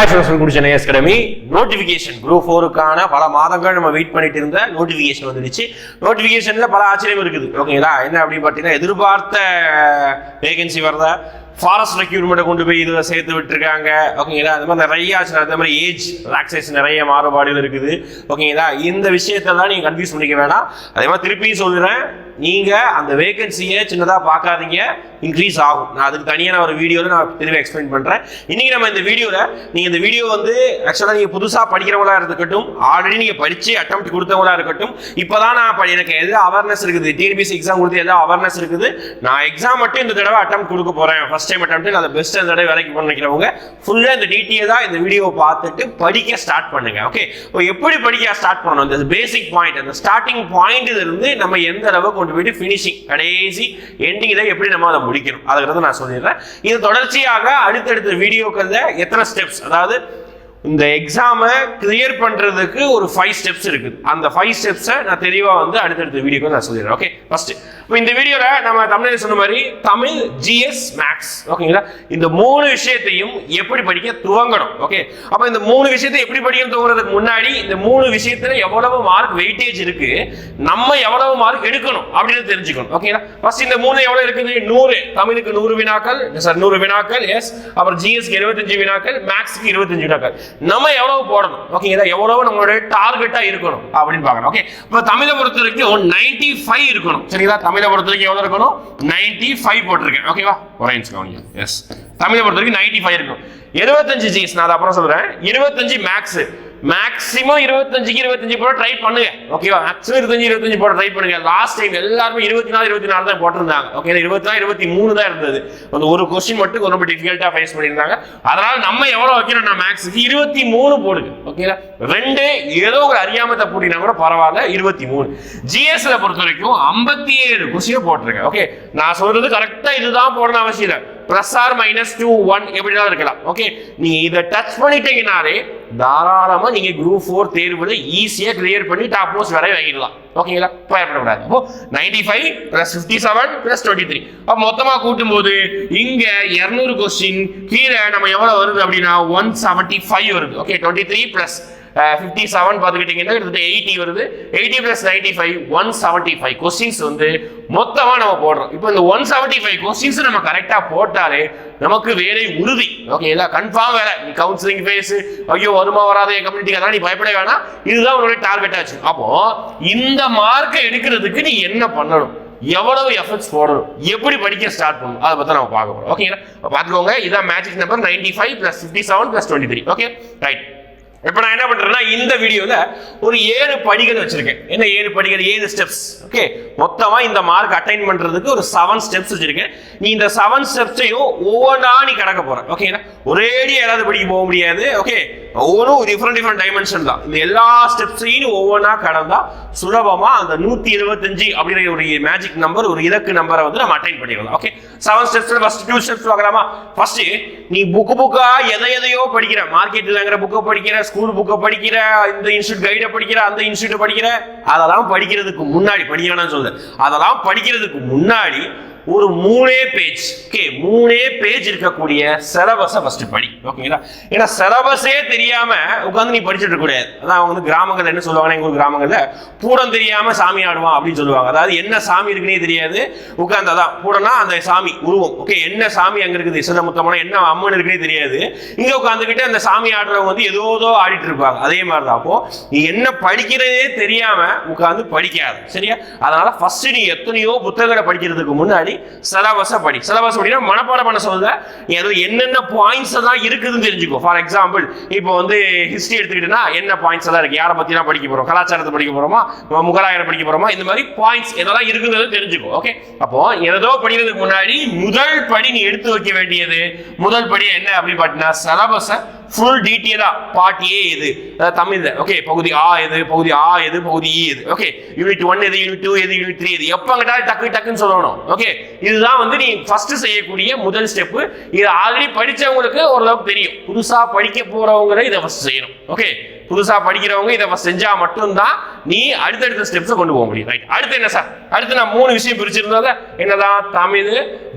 Hi friends குடி Chennai academy notification group ஃபோருக்கான பல மாதங்கள் நம்ம வெயிட் பண்ணிட்டு இருந்த நோட்டிஃபிகேஷன் வந்துடுச்சு நோட்டிபிகேஷன்ல பல ஆச்சரியம் இருக்குது. ஓகேங்களா என்ன அப்படின்னு பார்த்தீங்கன்னா எதிர்பார்த்த வேகன்சி வரதா? ஃபாரஸ்ட் ரெக்யூர்மெண்ட்டை கொண்டு போய் இதில் சேர்த்து விட்டுருக்காங்க. ஓகேங்களா? அது மாதிரி நிறைய ஆச்சு. அதே மாதிரி ஏஜ் ரிலாக்ஸேஷன் நிறைய மாறுபாடுகள் இருக்குது. ஓகேங்களா? இந்த விஷயத்தெல்லாம் நீங்கள் கன்ஃபியூஸ் பண்ணிக்க வேணாம். அதே மாதிரி திருப்பியும் சொல்கிறேன் நீங்கள் அந்த வேகன்சியை சின்னதாக பார்க்காதீங்க. இன்க்ரீஸ் ஆகும். நான் அதுக்கு தனியாக நான் ஒரு வீடியோவில் நான் திரும்ப எக்ஸ்பிளைன் பண்ணுறேன் இன்றைக்கி நம்ம இந்த வீடியோவில் நீங்கள் இந்த வீடியோ வந்து ஆக்சுவலாக நீங்கள் புதுசாக படிக்கிறவங்களா இருக்கட்டும் ஆல்ரெடி நீங்கள் படித்து அட்டம் கொடுத்தவங்களா இருக்கட்டும் இப்போ தான் நான் படி- எனக்கு எது அவேர்னஸ் இருக்குது? டிஎன்பிசி எக்ஸாம் கொடுத்து எதாவது அவேர்னஸ் இருக்குது? நான் எக்ஸாம் மட்டும் இந்த தடவை அட்டம் கொடுக்க போகிறேன் ஃபஸ்ட் டைம் அட்டம் நான் பெஸ்ட் அந்த தடவை வேலைக்கு பண்ணிக்கிறவங்க ஃபுல்லாக இந்த டிடிஏ தான் இந்த வீடியோவை பார்த்துட்டு படிக்க ஸ்டார்ட் பண்ணுங்க ஓகே இப்போ எப்படி படிக்க ஸ்டார்ட் பண்ணணும்? இந்த பேசிக் பாயிண்ட் அந்த ஸ்டார்டிங் பாயிண்ட்லேருந்து நம்ம எந்த அளவு கொண்டு போயிட்டு ஃபினிஷிங் கடைசி எண்டிங்கில் எப்படி நம்ம அதை முடிக்கணும்? அதுக்கிறத நான் சொல்லிடுறேன். இது தொடர்ச்சியாக அடுத்தடுத்த வீடியோக்களில் எத்தனை ஸ்டெப்ஸ் அதாவது இந்த எக்ஸாமை கிளியர் பண்ணுறதுக்கு ஒரு ஃபைவ் ஸ்டெப்ஸ் இருக்குது. அந்த ஃபைவ் ஸ்டெப்ஸை நான் தெளிவாக வந்து அடுத்தடுத்த வீடியோக்கு நான் சொல்லிடுறேன். ஓகே ஃபர்ஸ்ட் இப்போ இந்த வீடியோவில் நம்ம தமிழில் சொன்ன மாதிரி தமிழ் ஜிஎஸ் மேக்ஸ் ஓகேங்களா இந்த மூணு விஷயத்தையும் எப்படி படிக்க துவங்கணும்? ஓகே அப்போ இந்த மூணு விஷயத்தை எப்படி படிக்க துவங்குறதுக்கு முன்னாடி இந்த மூணு விஷயத்தில் எவ்வளவு மார்க் வெயிட்டேஜ் இருக்கு நம்ம எவ்வளவு மார்க் எடுக்கணும் அப்படின்னு தெரிஞ்சுக்கணும். ஓகேங்களா ஃபர்ஸ்ட் இந்த மூணு எவ்வளோ இருக்குது? நூறு. தமிழுக்கு நூறு வினாக்கள் சார் நூறு வினாக்கள் எஸ் அப்புறம் ஜிஎஸ்க்கு இருபத்தஞ்சு வினாக்கள் மேக்ஸ்க்கு இருபத்தஞ்சு வினாக்கள். நம்ம எவ்வளவு போடணும்? ஓகேங்களா எவ்வளவு நம்மளுடைய டார்கெட்டா இருக்கணும்? அப்படின்னு பார்க்கணும். ஓகே இப்போ தமிழை பொறுத்த வரைக்கும் நைன்டி ஃபைவ் இருக்கணும். சரிங்களா? தமிழை பொறுத்த வரைக்கும் எவ்வளவு இருக்கணும்? நைன்டி ஃபைவ் போட்டிருக்கேன் ஓகேவா ஒரே கவனிங்க. எஸ் தமிழை பொறுத்த வரைக்கும் நைன்டி ஃபைவ் இருக்கும் இருபத்தஞ்சு ஜிஎஸ் நான் அதை அப்புறம் சொல்றேன். இருபத்தஞ்சு மேக்ஸ் மேக்ஸிமம் இருபத்தஞ்சுக்கு இருபத்தஞ்சு போட ட்ரை பண்ணுங்க. ஓகேவா மேக்ஸிமம் இருபத்தஞ்சு இருபத்தஞ்சு போட ட்ரை பண்ணுங்க. லாஸ்ட் டைம் எல்லாருமே இருபத்தி நாலு இருபத்தி நாலு தான் போட்டிருந்தாங்க. ஓகே இருபத்தி நாலு இருபத்தி மூணு தான் இருந்தது. அந்த ஒரு கொஸ்டின் மட்டும் ரொம்ப டிஃபிகல்ட்டா ஃபேஸ் பண்ணியிருந்தாங்க. அதனால நம்ம எவ்வளவு வைக்கணும்னா மேக்ஸுக்கு இருபத்தி மூணு போடுங்க. ஓகேங்களா ரெண்டு ஏதோ ஒரு அறியாமத்தை போட்டினா கூட பரவாயில்ல இருபத்தி மூணு ஜிஎஸ்ல பொறுத்த வரைக்கும் ஐம்பத்தி ஏழு கொஸ்டின் போட்டிருக்கேன். ஓகே நான் சொல்றது கரெக்டா இதுதான் போடணும் அவசியம் இல்லை. Plus or minus two one எப்படினாலும் இருக்கலாம். ஓகே நீங்க இதை டச் பண்ணிட்டீங்கனாலே தாராளமாக நீங்கள் குரூப் ஃபோர் தேர்வில் ஈஸியாக கிளியர் பண்ணி டாப் மோஸ்ட் வரை வாங்கிடலாம். ஓகேங்களா பயப்படக்கூடாது. அப்போ ninety five plus fifty seven plus twenty three அப்போ மொத்தமாக கூட்டும் போது இங்கே இரநூறு கொஸ்டின் கீழே நம்ம எவ்வளோ வருது அப்படின்னா ஒன் செவன்ட்டி ஃபைவ் வருது. Okay twenty three plus fifty seven பார்த்துக்கிட்டிங்கன்னா கிட்டத்தட்ட எயிட்டி வருது. Eighty plus ninety five one seventy five questions வந்து மொத்தமாக நம்ம போடுறோம். இப்போ இந்த ஒன் செவன்ட்டி ஃபைவ் கொஸ்டின்ஸ் நம்ம கரெக்டாக போட்டாலே நமக்கு வேலை உறுதி. ஓகேங்களா கன்ஃபார்ம் வேலை. நீ கவுன்சிலிங் ஃபேஸ் ஐயோ வருமா வராத என் கம்யூனிட்டி அதெல்லாம் நீ பயப்பட வேணாம். இதுதான் உன்னோட டார்கெட் ஆச்சு. அப்போ இந்த மார்க்கை எடுக்கிறதுக்கு நீ என்ன பண்ணணும்? எவ்வளவு எஃபர்ட்ஸ் போடணும்? எப்படி படிக்க ஸ்டார்ட் பண்ணணும்? அதை பற்றி நம்ம பார்க்க போகிறோம் ஓகேங்களா? பார்த்துக்கோங்க இதான் magic number ninety five plus fifty seven plus twenty three okay? Right இப்போ நான் என்ன பண்றேன்னா இந்த வீடியோல ஒரு ஏழு படிகள் வச்சிருக்கேன். என்ன ஏழு படிகள்? ஏழு ஸ்டெப்ஸ் ஓகே மொத்தமா இந்த மார்க் அட்டைன் பண்றதுக்கு ஒரு செவன் ஸ்டெப்ஸ் வச்சிருக்கேன். நீ இந்த செவன் ஸ்டெப்ஸையும் ஒவ்வொன்றா நீ கடக்க போற. ஓகேங்களா ஒரேடியா எல்லாரும் படிக்க போக முடியாது. ஓகே ஒவ்வொன்றும் டிஃப்ரெண்ட் டிஃப்ரெண்ட் டைமென்ஷன் தான். இந்த எல்லா ஸ்டெப்ஸையும் ஒவ்வொன்றா கடந்தா சுலபமா அந்த நூத்தி இருபத்தஞ்சு அப்படிங்கிற ஒரு மேஜிக் நம்பர் ஒரு இலக்கு நம்பரை வந்து நம்ம அட்டைன் பண்ணிடலாம். ஓகே செவன் ஸ்டெப்ஸ்ல ஃபர்ஸ்ட் டூ ஸ்டெப்ஸ் பார்க்கலாமா? ஃபர்ஸ்ட் நீ புக்கு புக்கா எதை எதையோ படிக்கிற. மார்க்கெட்லங்கிற புக்கை படிக்கிற ஸ்கூல் புக்கை படிக்கிற இந்த இன்ஸ்டியூட் கைடை படிக்கிற அந்த இன்ஸ்டியூட்டை படிக்கிற அதெல்லாம் படிக்கிறதுக்கு முன்னாடி படிக்கணும்னு சொல்லுது அதெல்லாம் படிக்கிறதுக்கு முன்னாடி ஒரு மூணே பேஜ் ஓகே மூணே பேஜ் இருக்கக்கூடிய சிலபஸை ஃபர்ஸ்ட் படி. ஓகேங்களா ஏன்னா சிலபஸே தெரியாம உட்காந்து நீ படிச்சுட்டு கூடாது. அதான் அவங்க வந்து கிராமங்கள்ல என்ன சொல்லுவாங்கன்னா எங்க கிராமங்கள்ல பூடம் தெரியாம சாமி ஆடுவான் அப்படின்னு சொல்லுவாங்க. அதாவது என்ன சாமி இருக்குன்னே தெரியாது. உட்காந்து அதான் பூடம்னா அந்த சாமி உருவம். ஓகே என்ன சாமி அங்க இருக்குது? சில முத்தமான என்ன அம்மன் இருக்குன்னே தெரியாது. இங்க உட்காந்துக்கிட்டு அந்த சாமி ஆடுறவங்க வந்து ஏதோ ஏதோ ஆடிட்டு இருப்பாங்க. அதே மாதிரி தான் அப்போ நீ என்ன படிக்கிறதே தெரியாம உட்காந்து படிக்காது. சரியா? அதனால ஃபர்ஸ்ட் நீ எத்தனையோ புத்தகங்களை படிக்கிறதுக்கு முன்னாடி சிலபஸை படி. சிலபஸ் அப்படின்னா மனப்பாடம் பண்ண சொல்ல. நீ அது என்னென்ன பாயிண்ட்ஸ் எல்லாம் இருக்குதுன்னு தெரிஞ்சுக்கோ. ஃபார் எக்ஸாம்பிள் இப்போ வந்து ஹிஸ்டரி எடுத்துக்கிட்டேன்னா என்ன பாயிண்ட்ஸ் எல்லாம் இருக்கு? யாரை பத்திலாம் படிக்க போறோம்? கலாச்சாரத்தை படிக்க போறோமா? முகலாயரை படிக்க போறோமா? இந்த மாதிரி பாயிண்ட்ஸ் எதெல்லாம் இருக்குங்கிறது தெரிஞ்சுக்கோ. ஓகே அப்போ ஏதோ படிக்கிறதுக்கு முன்னாடி முதல் படி நீ எடுத்து வைக்க வேண்டியது. முதல் படி என்ன அப்படின்னு பார்த்தீங்கன்னா சிலபஸை ஃபுல் டீட்டெயிலாக பார்ட் ஏ எது அதாவது ஓகே பகுதி ஆ எது பகுதி ஆ எது பகுதி இ எது. ஓகே யூனிட் ஒன் எது யூனிட் டூ எது யூனிட் த்ரீ எது. எப்போ கேட்டாலும் டக்கு டக்குன்னு சொல்லணும். ஓகே இதுதான் வந்து நீ ஃபர்ஸ்ட் செய்யக்கூடிய முதல் ஸ்டெப்பு இது ஆல்ரெடி படிச்சவங்களுக்கு ஓரளவுக்கு தெரியும். புதுசாக படிக்க போறவங்க இதை ஃபஸ்ட் செய்யணும். ஓகே புதுசாக படிக்கிறவங்க இதை செஞ்சால் மட்டும்தான் நீ அடுத்தடுத்த ஸ்டெப்ஸை கொண்டு போக முடியும். ரைட் அடுத்து என்ன சார் அடுத்து நான் மூணு விஷயம் பிரிச்சிருந்தத என்னதான்? தமிழ்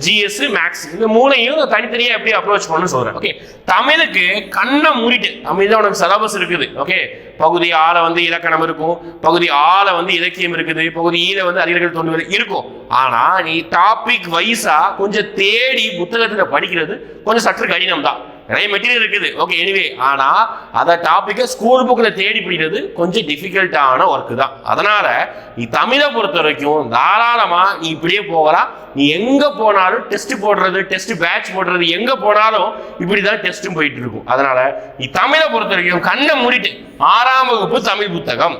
ஜிஎஸ் மேக்ஸ் இந்த மூணையும் தனித்தனியாக எப்படி அப்ரோச் பண்ணு சொல்கிறேன் ஓகே தமிழுக்கு கண்ணை மூடிட்டு தமிழ் தான் உனக்கு சிலபஸ் இருக்குது. ஓகே பகுதி ஆல வந்து இலக்கணம் இருக்கும். பகுதி ஆல வந்து இலக்கியம் இருக்குது. பகுதி ஈல வந்து அறிஞர்கள் தோன்றுவது இருக்கும். ஆனால் நீ டாபிக் வைஸாக கொஞ்சம் தேடி புத்தகத்தில் படிக்கிறது கொஞ்சம் சற்று கடினம் தான் நிறைய மெட்டீரியல் இருக்குது. ஓகே எனிவே ஆனால் அந்த டாப்பிக்கை ஸ்கூல் புக்கில் தேடி பிடிக்கிறது கொஞ்சம் டிஃபிகல்ட்டான ஒர்க் தான். அதனால் நீ தமிழை பொறுத்த வரைக்கும் தாராளமாக நீ இப்படியே போகலாம் நீ எங்கே போனாலும் டெஸ்ட் போடுறது டெஸ்ட் பேட்ச் போடுறது எங்கே போனாலும் இப்படிதான் டெஸ்ட்டும் போயிட்டு இருக்கும். அதனால் நீ தமிழை பொறுத்த வரைக்கும் கண்ணை மூடிட்டு ஆறாம் வகுப்பு தமிழ் புத்தகம்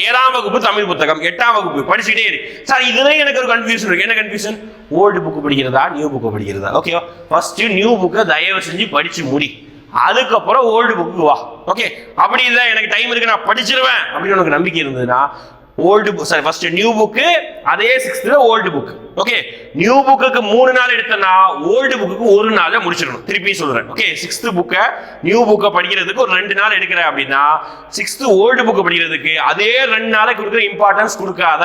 ஏழாம் வகுப்பு தமிழ் புத்தகம் எட்டாம் வகுப்பு படிச்சுக்கிட்டே இரு. சார் இதுலேயே எனக்கு ஒரு கன்ஃபியூஷன் இருக்கு. என்ன கன்ஃபியூஷன் ஓல்டு புக்கு படிக்கிறதா நியூ புக்கு படிக்கிறதா. ஓகேவா ஃபர்ஸ்ட் நியூ புக்கை தயவு செஞ்சு படிச்சு முடி. அதுக்கப்புறம் ஓல்டு புக்கு வா. ஓகே அப்படி இல்லை எனக்கு டைம் இருக்கு நான் படிச்சிருவேன் அப்படின்னு உனக்கு நம்பிக்கை இருந்ததுன்னா old book sorry first new book அதே சிக்ஸ்த்ல ஓல்டு புக் ஓகே நியூ புக்குக்கு மூணு நாள் எடுத்தனா ஓல்டு புக்குக்கு ஒரு நாள்ல முடிச்சிடணும். திருப்பி சொல்றேன். ஓகே சிக்ஸ்த் புக்கை நியூ புக்கை படிக்கிறதுக்கு ஒரு ரெண்டு நாள் எடுக்கிற அப்படின்னா சிக்ஸ்த் ஓல்டு புக்கை படிக்கிறதுக்கு அதே ரெண்டு நாளைக்கு கொடுக்குற இம்பார்ட்டன்ஸ் கொடுக்காத.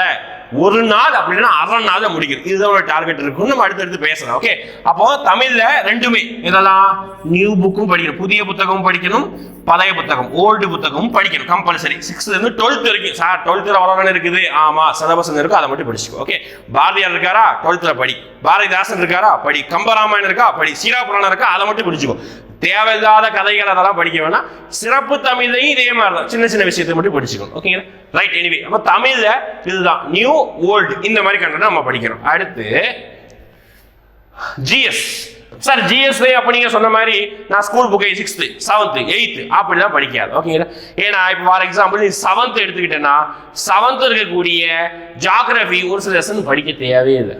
ஒரு நாள் அப்படின்னா அரை நாள்ல முடிக்கிறது இதுதான் ஒரு டார்கெட் இருக்கும் நம்ம அடுத்தடுத்து பேசலாம் ஓகே அப்போ தமிழ்ல ரெண்டுமே இதெல்லாம் நியூ புக்கும் படிக்கணும். புதிய புத்தகமும் படிக்கணும் பழைய புத்தகம் ஓல்டு புத்தகமும் படிக்கணும் கம்பல்சரி சிக்ஸ்த்ல இருந்து டுவெல்த் வரைக்கும். சார் டுவெல்த்ல வளவன் இருக்குது? ஆமா சிலபஸ் இருக்கும் அதை மட்டும் படிச்சுக்கோ ஓகே பாரதியார் இருக்காரா? டுவெல்த்ல படி. பாரதிதாசன் இருக்காரா? படி. கம்பராமாயணம் இருக்கா? படி. சீராபுராணம் இருக்கா? அதை மட்டும் படிச்சுக்கோ. தேவையில்லாத கதைகள் அதெல்லாம் படிக்க வேணாம். சிறப்பு தமிழையும் இதே மாதிரி தான் சின்ன சின்ன விஷயத்தை மட்டும் படிச்சுக்கணும். ஓகேங்களா ரைட் எனிவே அப்போ தமிழில் இதுதான். நியூ ஓல்டு இந்த மாதிரி கண்டனம் நம்ம படிக்கிறோம். அடுத்து ஜிஎஸ் சார் ஜிஎஸ்ஏ அப்ப நீங்க சொன்ன மாதிரி நான் ஸ்கூல் புக்கை சிக்ஸ்த்து செவன்த்து எயித்து அப்படிலாம் படிக்காது. ஓகேங்களா ஏன்னா இப்போ ஃபார் எக்ஸாம்பிள் நீ செவன்த் எடுத்துக்கிட்டேன்னா செவன்த் இருக்கக்கூடிய ஜாகிரபி ஒரு சில லெசன் படிக்க தேவையே இல்லை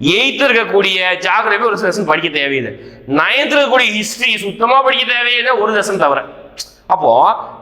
எயித்து இருக்கக்கூடிய ஜாகிரபி ஒரு செஷன் படிக்க தேவையில்லை. நைன்த் இருக்கக்கூடிய ஹிஸ்ட்ரி சுத்தமாக படிக்க தேவையில்லை ஒரு செஷன் தவிர. அப்போ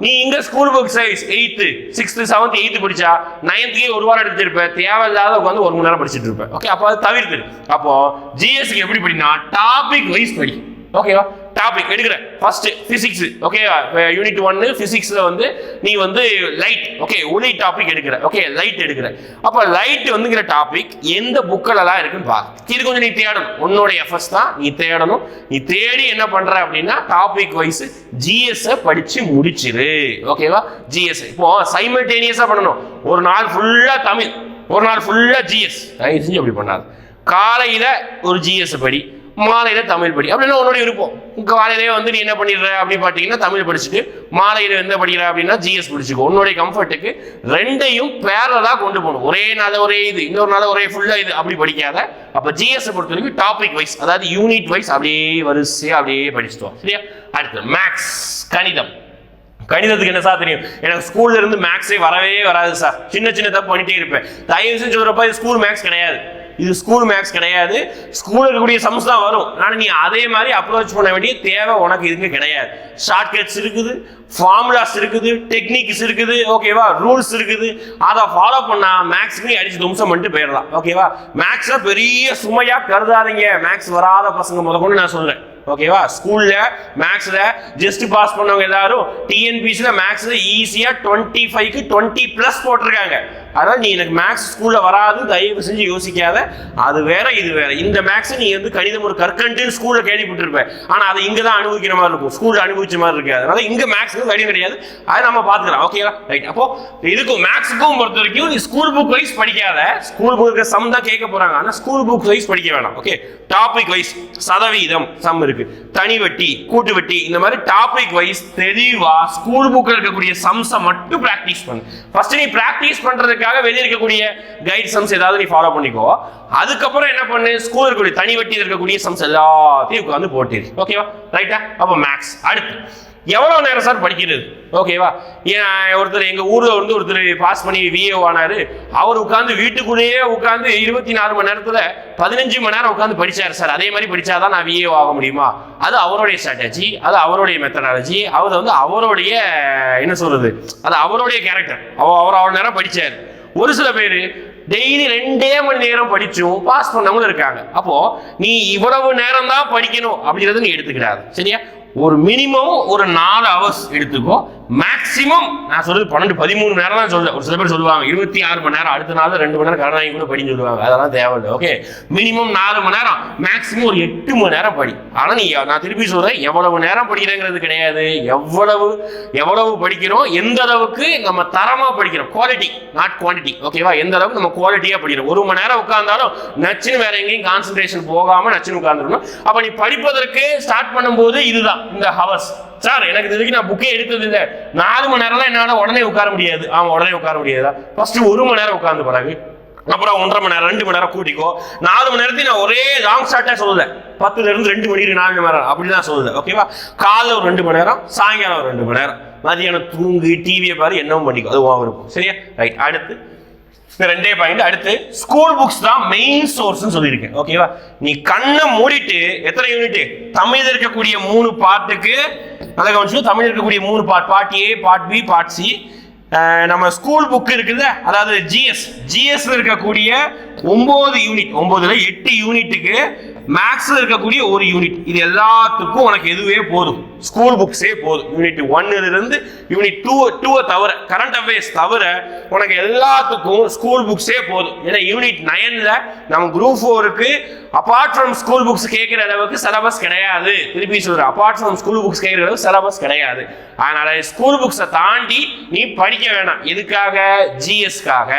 நீ இங்க school book size eighth sixth seventh eighth படிச்சா நைன்த்துக்கே ஒரு வாரம் எடுத்திருப்ப தேவையில்லாத உட்காந்து ஒரு மணி நேரம் படிச்சுட்டு இருப்பேன் ஓகே அப்போ அது தவிர்த்து அப்போ ஜிஎஸ்க்கு எப்படி படினா டாபிக் வைஸ் படி. ஓகேவா டாபிக் எடுக்கிற ஃபர்ஸ்ட் பிசிக்ஸ் ஓகேவா யூனிட் ஒன்னு பிசிக்ஸ்ல வந்து நீ வந்து லைட் ஓகே ஒளி டாபிக் எடுக்கிற ஓகே லைட் எடுக்கிற அப்ப லைட் வந்துங்கிற டாபிக் எந்த புக்கிலலாம் இருக்குன்னு பா இது கொஞ்சம் நீ தேடணும். உன்னோட எஃபர்ட்ஸ் தான் நீ தேடணும். நீ தேடி என்ன பண்ற அப்படின்னா டாபிக் வைஸ் ஜிஎஸ் படிச்சு முடிச்சிரு. ஓகேவா ஜிஎஸ் இப்போ சைமல்டேனியஸா பண்ணணும். ஒரு நாள் ஃபுல்லா தமிழ் ஒரு நாள் ஃபுல்லா ஜிஎஸ் தயவு செஞ்சு அப்படி பண்ணாது. காலையில ஒரு ஜிஎஸ் படி மாலையில் தமிழ் படி. அப்படின்னா உன்னோட விருப்பம். காலையிலே வந்து நீ என்ன பண்ணிடுற அப்படின்னு பார்த்தீங்கன்னா தமிழ் படிச்சுட்டு மாலையில் எந்த படிக்கிற அப்படின்னா ஜிஎஸ் படிச்சுக்கோ உன்னுடைய கம்ஃபர்ட்டுக்கு ரெண்டையும் பேரலாக கொண்டு போகணும். ஒரே நாள் ஒரே இது இன்னொரு நாள் ஒரே ஃபுல்லாக இது அப்படி படிக்காத. அப்போ ஜிஎஸ் பொறுத்த வரைக்கும் டாபிக் வைஸ் அதாவது யூனிட் வைஸ் அப்படியே வரிசையாக அப்படியே படிச்சுட்டோம் சரியா? அடுத்து மேக்ஸ் கணிதம். கணிதத்துக்கு என்ன சார் தெரியும்? எனக்கு ஸ்கூல்ல இருந்து மேக்ஸே வரவே வராது சார் சின்ன சின்ன தப்பு பண்ணிட்டே இருப்பேன். தயவு செஞ்சு சொல்றப்ப ஸ்கூல் மேக்ஸ் கிடையாது. இது ஸ்கூல் மேக்ஸ் கிடையாது. ஸ்கூல் இருக்கக்கூடிய சம்ஸ் தான் வரும். ஆனால் நீ அதே மாதிரி அப்ரோச் பண்ண வேண்டிய தேவை உனக்கு இதுக்கு கிடையாது. ஷார்ட்கட்ஸ் இருக்குது ஃபார்முலாஸ் இருக்குது டெக்னிக்ஸ் இருக்குது ஓகேவா ரூல்ஸ் இருக்குது. அதை ஃபாலோ பண்ணால் மேக்ஸ்க்கு நீ அடிச்சு தும்சம் பண்ணிட்டு போயிடலாம். ஓகேவா மேக்ஸில் பெரிய சுமையாக கருதாதீங்க. மேக்ஸ் வராத பசங்க முத கொண்டு நான் சொல்கிறேன் ஓகேவா ஸ்கூல்ல மேக்ஸ்ல ஜஸ்ட் பாஸ் பண்ணவங்க எல்லாரும் டிஎன்பிசில மேக்ஸ்ல ஈஸியா டுவெண்ட்டி ஃபைவ்க்கு டுவெண்ட்டி பிளஸ் போட்டிருக்காங்க. அதனால நீ எனக்கு மேக்ஸ் ஸ்கூல்ல வராது தயவு செஞ்சு யோசிக்காத. அது வேற இது வேற. இந்த மேக்ஸ் நீ வந்து கணிதம் ஒரு கற்கண்டுன்னு ஸ்கூல்ல கேள்விப்பட்டிருப்ப. ஆனா அதை இங்க தான் அனுபவிக்கிற மாதிரி இருக்கும். ஸ்கூல்ல அனுபவிச்ச மாதிரி இருக்காது. அதனால இங்க மேக்ஸ் கடினம் கிடையாது. அதை நம்ம பாத்துக்கலாம் ஓகேவா ரைட் அப்போ இதுக்கும் மேக்ஸுக்கும் பொறுத்த வரைக்கும் நீ ஸ்கூல் புக் வைஸ் படிக்காத. ஸ்கூல் புக் சம் தான் கேட்க போறாங்க. ஆனா ஸ்கூல் புக் வைஸ் படிக்க வேணாம். ஓகே டாபிக் வைஸ் சதவீதம் சம் இருக்கு. தனி வட்டி கூட்டு வட்டி இந்த மாதிரி டாபிக் வைஸ் தெளிவா ஸ்கூல் புக்ல இருக்கக்கூடிய சம்ஸை மட்டும் பிராக்டிஸ் பண்ணு. ஃபர்ஸ்ட் நீ பிராக்டிஸ் பண்றதுக்காக வெளியே இருக்கக்கூடிய கைட் சம்ஸ் ஏதாவது நீ ஃபாலோ பண்ணிக்கோ. அதுக்கப்புறம் என்ன பண்ணு? ஸ்கூல் இருக்கக்கூடிய தனி வட்டியில் இருக்கக்கூடிய சம்ஸ் எல்லாத்தையும் உட்காந்து போட்டிரு ஓகேவா ரைட்டா அப்போ மேக்ஸ் அடுத்து. எவ்வளோ நேரம் சார் படிக்கிறது? ஓகேவா ஏன் ஒருத்தர் எங்கள் ஊரில் வந்து ஒருத்தர் பாஸ் பண்ணி விஏஓ ஆனார். அவர் உட்காந்து வீட்டுக்குள்ளேயே உட்காந்து இருபத்தி நாலு மணி நேரத்தில் பதினஞ்சு மணி நேரம் உட்காந்து படிச்சாரு சார். அதே மாதிரி படிச்சாதான் நான் விஏஓ ஆக முடியுமா? அது அவருடைய ஸ்ட்ராட்டஜி அது அவருடைய மெத்தடாலஜி அவர் வந்து அவருடைய என்ன சொல்கிறது அது அவருடைய கேரக்டர் அவர் அவர் அவ்வளோ நேரம் படித்தார் ஒரு சில பேர் டெய்லி ரெண்டே மணி நேரம் படிச்சும் பாஸ் பண்ணவங்களும் இருக்காங்க. அப்போ நீ இவ்வளவு நேரம் தான் படிக்கணும் அப்படிங்கறத நீ எடுத்துக்கிடாது. சரியா? ஒரு மினிமம் ஒரு நாலு ஹவர்ஸ் எடுத்துக்கோ. மேக்சிமம் நான் சொல்றது பன்னெண்டு பதிமூணு மணி நேரம் தான் சொல்லுவேன் ஒரு சில பேர் சொல்லுவாங்க இருபத்தி ஆறு மணி நேரம் அடுத்த நாள் ரெண்டு மணி நேரம் கடன் வாங்கி கூட படின்னு சொல்லுவாங்க. அதெல்லாம் தேவையில்லை ஓகே மினிமம் நாலு மணி நேரம் மேக்ஸிமம் ஒரு எட்டு மணி நேரம் படி. ஆனால் நீ நான் திருப்பி சொல்றேன் எவ்வளவு நேரம் படிக்கிறேங்கிறது கிடையாது. எவ்வளவு எவ்வளவு படிக்கிறோம் எந்த அளவுக்கு நம்ம தரமாக படிக்கிறோம். குவாலிட்டி நாட் குவான்டிட்டி ஓகேவா எந்த அளவுக்கு நம்ம குவாலிட்டியாக படிக்கிறோம். ஒரு மணி நேரம் உட்காந்தாலும் நச்சுன்னு வேற எங்கேயும் கான்சென்ட்ரேஷன் போகாமல் நச்சுன்னு உட்காந்துருக்கணும் அப்போ நீ படிப்பதற்கு ஸ்டார்ட் பண்ணும்போது இதுதான் இந்த ஹவர்ஸ் சார் எனக்கு இதுக்கு நான் புக்கே எடுத்தது இல்லை. நாலு மணி நேரம்லாம் என்னால் உடனே உட்கார முடியாது. ஆமாம் உடனே உட்கார முடியாதா ஃபர்ஸ்ட் ஒரு மணி நேரம் உட்கார்ந்து பிறகு அப்புறம் ஒன்றரை மணி நேரம் ரெண்டு மணி நேரம் கூட்டிக்கோ. நாலு மணி நேரத்தையும் நான் ஒரே லாங் ஷார்ட்டாக சொல்லுவேன் பத்துல இருந்து ரெண்டு மணி நாலு மணி நேரம் அப்படிதான் சொல்லுது ஓகேவா காலைல ஒரு ரெண்டு மணி நேரம் சாயங்காலம் ஒரு ரெண்டு மணி நேரம். மதியானம் தூங்கு டிவியை பாரு என்னவும் பண்ணிக்கோ. அது ஓவரும் சரியா? ரைட் அடுத்து இந்த ரெண்டே பாயிண்ட். அடுத்து ஸ்கூல் புக்ஸ் தான் மெயின் சோர்ஸ்னு சொல்லியிருக்கேன். ஓகேவா நீ கண்ணை மூடிட்டு எத்தனை யூனிட் தமிழ் இருக்கக்கூடிய மூணு பாட்டுக்கு நல்லா கவனிச்சு தமிழ் இருக்கக்கூடிய மூணு part part A part B part C நம்ம ஸ்கூல் புக் இருக்குது அதாவது ஜிஎஸ் ஜிஎஸ்ல இருக்கக்கூடிய ஒன்பது யூனிட் ஒன்பதுல எட்டு யூனிட்டுக்கு மேக்ஸ்ல இருக்கக்கூடிய ஒரு யூனிட் இது எல்லாத்துக்கும் உனக்கு எதுவே போதும். ஸ்கூல் புக்ஸே போதும். யூனிட் ஒன்னுலேருந்து யூனிட் டூ டூவை தவிர கரண்ட் அஃபேர்ஸ் தவிர உனக்கு எல்லாத்துக்கும் ஸ்கூல் புக்ஸே போதும். ஏன்னா யூனிட் நைனில் நம்ம குரூப் ஃபோருக்கு அப்பார்ட் ஃப்ரம் ஸ்கூல் புக்ஸ் கேட்குற அளவுக்கு சிலபஸ் கிடையாது. திருப்பி சொல்கிறேன் அப்பார்ட் ஃப்ரம் ஸ்கூல் புக்ஸ் கேட்குற அளவுக்கு சிலபஸ் கிடையாது. அதனால் ஸ்கூல் புக்ஸை தாண்டி நீ படிக்க வேணாம். எதுக்காக? ஜிஎஸ்க்காக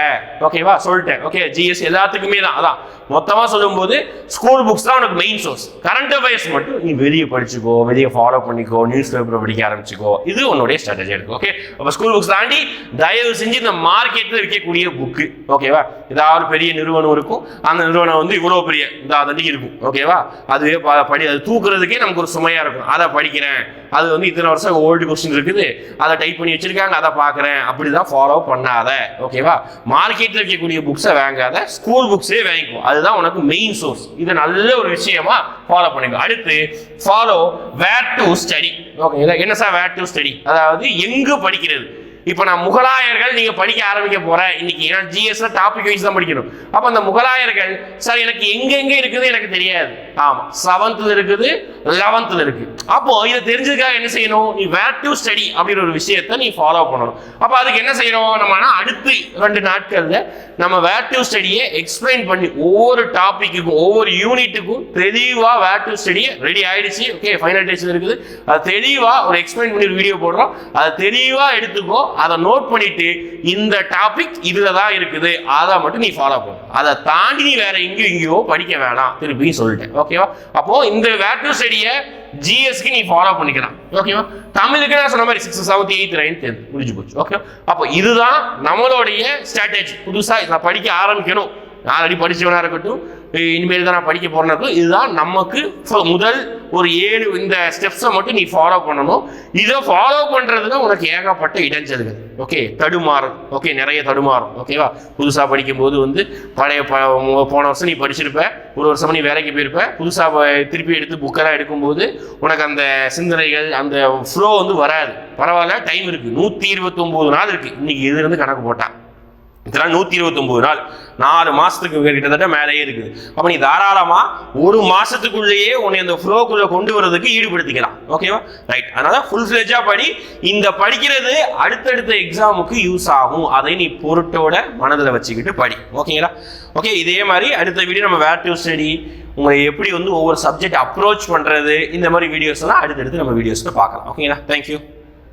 ஓகேவா சொல்லிட்டேன். ஓகே ஜிஎஸ் எல்லாத்துக்குமே தான். அதான். மொத்தமாக சொல்லும்போது ஸ்கூல் புக்ஸ் தான் உனக்கு மெயின் சோர்ஸ் கரண்ட் அஃபேர்ஸ் மட்டும் நீ வெளியே படிச்சுக்கோ வெளியே ஃபாலோ பண்ணிக்கோ. நியூஸ் பேப்பர் படிக்க ஆரம்பிச்சுக்கோ. இது உன்னுடைய ஸ்ட்ராட்டஜி இருக்கு ஓகே அப்போ ஸ்கூல் புக்ஸ் தாண்டி தயவு செஞ்சு இந்த மார்க்கெட்டில் விற்கக்கூடிய புக்கு ஓகேவா ஏதாவது பெரிய நிறுவனம் இருக்கும் அந்த நிறுவனம் வந்து இவ்வளோ பெரிய இந்த தண்டி இருக்கும் ஓகேவா அதுவே படி அது தூக்குறதுக்கே நமக்கு ஒரு சுமையாக இருக்கும். அதை படிக்கிறேன். அது வந்து இத்தனை வருஷம் ஓல்டு கொஸ்டின் இருக்குது. அதை டைப் பண்ணி வச்சிருக்காங்க அதை பார்க்குறேன். அப்படிதான் ஃபாலோ பண்ணாத ஓகேவா மார்க்கெட்டில் விற்கக்கூடிய புக்ஸை வாங்காத ஸ்கூல் புக்ஸே வாங்கிக்கும் அதுதான் உனக்கு மெயின் சோர்ஸ் இது நல்ல ஒரு விஷயமா ஃபாலோ பண்ணிக்கும் அடுத்து ஃபாலோ வேர் டு ஸ்டடி ஓகேங்களா என்ன சார் வேர் டு ஸ்டடி அதாவது எங்கு படிக்கிறது? இப்போ நான் முகலாயர்கள் நீங்கள் படிக்க ஆரம்பிக்க போகிறேன் இன்னைக்கு ஏன்னா ஜிஎஸ்ல டாபிக் வைஸ் தான் படிக்கணும். அப்போ அந்த முகலாயர்கள் சார் எனக்கு எங்கெங்கே இருக்குது? எனக்கு தெரியாது. ஆமாம் செவன்த்தில் இருக்குது லெவன்த்தில் இருக்குது அப்போ இதை தெரிஞ்சதுக்காக என்ன செய்யணும்? நீ வேர் டு ஸ்டடி அப்படின்ற ஒரு விஷயத்தை நீ ஃபாலோ பண்ணணும். அப்போ அதுக்கு என்ன செய்யணும்? நம்ம ஆனால் அடுத்து ரெண்டு நாட்களில் நம்ம வேர் டு ஸ்டடியை எக்ஸ்பிளைன் பண்ணி ஒவ்வொரு டாப்பிக்குக்கும் ஒவ்வொரு யூனிட்டுக்கும் தெளிவாக வேர் டு ஸ்டடியை ரெடி ஆயிடுச்சு. ஓகே ஃபைனல் டேஸ்ட் இருக்குது. அது தெளிவாக ஒரு எக்ஸ்பிளைன் பண்ணி ஒரு வீடியோ போடுறோம். அதை தெளிவாக எடுத்துக்கோ. அதை நோட் பண்ணிட்டு இந்த டாபிக் இதுல தான் இருக்குது. அதை மட்டும் நீ ஃபாலோ பண்ணு. அதை தாண்டி நீ வேற எங்கேயும் எங்கேயோ படிக்க வேணாம். திருப்பி சொல்லிட்டேன். ஓகேவா அப்போ இந்த வேட்டு ஸ்டடியை ஜிஎஸ்க்கு நீ ஃபாலோ பண்ணிக்கலாம். ஓகேவா தமிழுக்கு நான் சொன்ன மாதிரி six seventh eighth ninth tenth முடிஞ்சு போச்சு. ஓகே அப்போ இதுதான் நம்மளுடைய ஸ்ட்ராட்டஜி புதுசாக நான் படிக்க ஆரம்பிக்கணும். ஆல்ரெடி படிச்சவனா இருக்கட்டும். இனிமேல் தான் நான் படிக்க போறேன்னா இதுதான் நமக்கு முதல் ஒரு ஏழு இந்த ஸ்டெப்ஸை மட்டும் நீ ஃபாலோ பண்ணணும். இதை ஃபாலோ பண்ணுறதுல உனக்கு ஏகப்பட்ட இடைஞ்சல்கள். ஓகே தடுமாறும் ஓகே நிறைய தடுமாறும் ஓகேவா புதுசாக படிக்கும்போது வந்து பழைய ப போன வருஷம் நீ படிச்சிருப்ப ஒரு வருஷம் நீ வேலைக்கு போயிருப்ப. புதுசாக திருப்பி எடுத்து புக்கெல்லாம் எடுக்கும்போது உனக்கு அந்த சிந்தனைகள் அந்த ஃப்ளோ வந்து வராது. பரவாயில்ல டைம் இருக்குது நூற்றி இருபத்தொம்போது நாள் இருக்குது இன்னைக்கு இதுலேருந்து கணக்கு போட்டான் இதெல்லாம் நூத்தி இருபத்தொம்போது நாள். நாலு மாசத்துக்கு கிட்டத்தட்ட மேலேயே இருக்குது அப்ப நீ தாராளமா ஒரு மாசத்துக்குள்ளேயே உன்னை அந்த ஃப்ளோக்குள்ள கொண்டு வரதுக்கு ஈடுபடுத்திக்கலாம். ஓகேவா ரைட் அதனால ஃபுல் ஃபிளெஜா படி. இந்த படிக்கிறது அடுத்தடுத்த எக்ஸாமுக்கு யூஸ் ஆகும். அதை நீ பொருட்டோட மனதில் வச்சுக்கிட்டு படி. ஓகேங்களா ஓகே இதே மாதிரி அடுத்த வீடியோ நம்ம வேர் டு ஸ்டடி உங்களை எப்படி வந்து ஒவ்வொரு சப்ஜெக்ட் அப்ரோச் பண்றது இந்த மாதிரி வீடியோஸ் எல்லாம் அடுத்தடுத்து நம்ம வீடியோஸ்ல பார்க்கலாம். ஓகேங்களா தேங்க்யூ